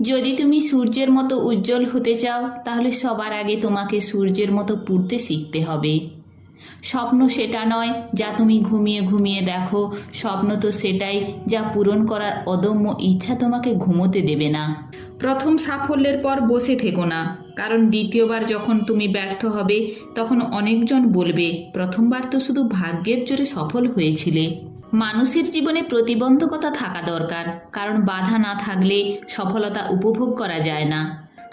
যদি তুমি সূর্যের মতো উজ্জ্বল হতে চাও, তাহলে সবার আগে তোমাকে সূর্যের মতো পুড়তে শিখতে হবে। স্বপ্ন সেটা নয় যা তুমি ঘুমিয়ে ঘুমিয়ে দেখো। স্বপ্ন তো সেটাই যা পূরণ করার অদম্য ইচ্ছা তোমাকে ঘুমোতে দেবে না। প্রথম সাফল্যের পর বসে থেকো না কারণ দ্বিতীয়বার যখন তুমি ব্যর্থ হবে তখন অনেকজন বলবে প্রথমবার তো শুধু ভাগ্যের জোরে সফল হয়েছিলে। মানুষের জীবনে প্রতিবন্ধকতা থাকা দরকার কারণ বাধা না থাকলে সফলতা উপভোগ করা যায় না।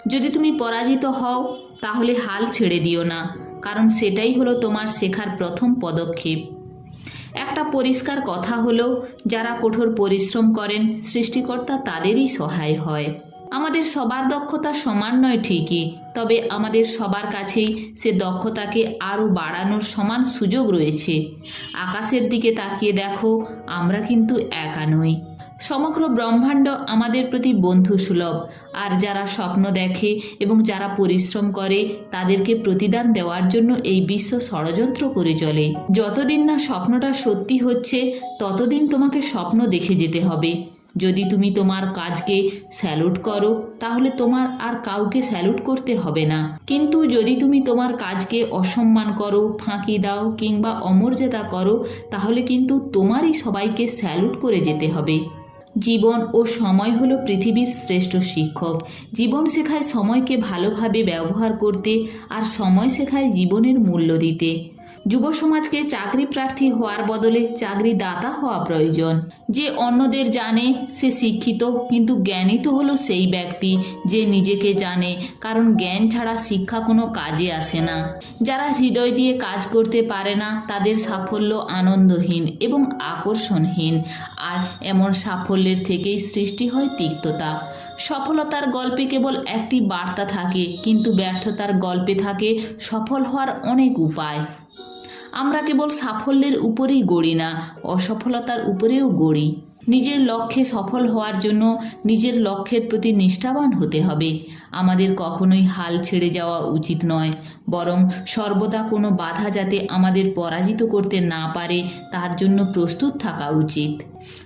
যদি তুমি পরাজিত হও তাহলে হাল ছেড়ে দিও না। কারণ সেটাই হলো তোমার শেখার প্রথম পদক্ষেপ। একটা পরিষ্কার কথা হলো, যারা কঠোর পরিশ্রম করেন, সৃষ্টিকর্তা তাদেরই সহায় হয়। আমাদের সবার দক্ষতা সমান নয় ঠিকই, তবে আমাদের সবার কাছেই সে দক্ষতাকে আরও বাড়ানোর সমান সুযোগ রয়েছে। আকাশের দিকে তাকিয়ে দেখো, আমরা কিন্তু একা নই। সমগ্র ব্রহ্মাণ্ড আমাদের প্রতি বন্ধু সুলভ। আর যারা স্বপ্ন দেখে এবং যারা পরিশ্রম করে, তাদেরকে প্রতিদান দেওয়ার জন্য এই বিশ্ব ষড়যন্ত্র করে চলে। যতদিন না স্বপ্নটা সত্যি হচ্ছে, ততদিন তোমাকে স্বপ্ন দেখে যেতে হবে। যদি তুমি তোমার কাজকে স্যালুট করো, তাহলে তোমার আর কাউকে স্যালুট করতে হবে না। কিন্তু যদি তুমি তোমার কাজকে অসম্মান করো, ফাঁকি দাও কিংবা অমর্যাদা করো, তাহলে কিন্তু তোমারই সবাইকে স্যালুট করে যেতে হবে। জীবন ও সময় হলো পৃথিবীর শ্রেষ্ঠ শিক্ষক। জীবন শেখায় সময়কে ভালোভাবে ব্যবহার করতে আর সময় শেখায় জীবনের মূল্য দিতে। যুব সমাজকে চাকরি প্রার্থী হওয়ার বদলে চাকরি দাতা হওয়া প্রয়োজন। যে অন্যদের জানে, সে শিক্ষিত, কিন্তু জ্ঞানী তো হলো সেই ব্যক্তি যে নিজেকে জানে, কারণ জ্ঞান ছাড়া শিক্ষা কোনো কাজে আসে না। যারা হৃদয় দিয়ে কাজ করতে পারে না, তাদের সাফল্য আনন্দহীন এবং আকর্ষণহীন। আর এমন সাফল্যের থেকেই সৃষ্টি হয় তিক্ততা। সফলতার গল্পে কেবল একটি বার্তা থাকে, কিন্তু ব্যর্থতার গল্পে থাকে সফল হওয়ার অনেক উপায়। আমরা কেবল সাফল্যের উপরেই গড়ি না, অসফলতার উপরেও গড়ি। নিজের লক্ষ্যে সফল হওয়ার জন্য নিজের লক্ষ্যের প্রতি নিষ্ঠাবান হতে হবে। আমাদের কখনোই হাল ছেড়ে যাওয়া উচিত নয়, বরং সর্বদা কোনো বাধা যাতে আমাদের পরাজিত করতে না পারে, তার জন্য প্রস্তুত থাকা উচিত।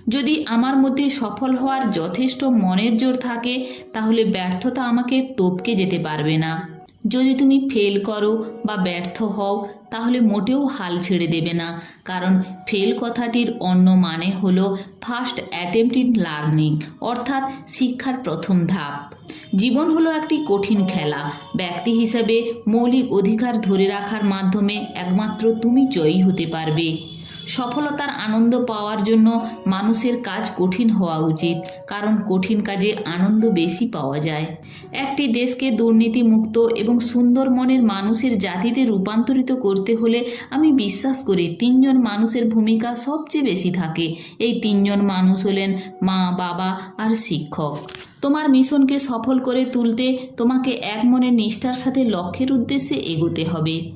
যদি আমার মধ্যে সফল হওয়ার যথেষ্ট মনের জোর থাকে, তাহলে ব্যর্থতা আমাকে টপকে যেতে পারবে না। যদি তুমি ফেল করো বা ব্যর্থ হও, তাহলে মোটেও হাল ছেড়ে দেবে না। কারণ ফেল কথাটির অন্য মানে হলো ফার্স্ট অ্যাটেম্পট ইন লার্নিং অর্থাৎ শিক্ষার প্রথম ধাপ। জীবন হলো একটি কঠিন খেলা। ব্যক্তি হিসেবে মৌলিক অধিকার ধরে রাখার মাধ্যমে একমাত্র তুমি জয়ী হতে পারবে। সফলতার আনন্দ পাওয়ার জন্য মানুষের কাজ কঠিন হওয়া উচিত, কারণ কঠিন কাজে আনন্দ বেশি পাওয়া যায়। একটি দেশকে দুর্নীতিমুক্ত এবং সুন্দর মনের মানুষের জাতিতে রূপান্তরিত করতে হলে আমি বিশ্বাস করি তিনজন মানুষের ভূমিকা সবচেয়ে বেশি থাকে। এই তিনজন মানুষ হলেন মা, বাবা আর শিক্ষক। তোমার মিশনকে সফল করে তুলতে তোমাকে এক মনের নিষ্ঠার সাথে লক্ষ্যের উদ্দেশ্যে এগোতে হবে।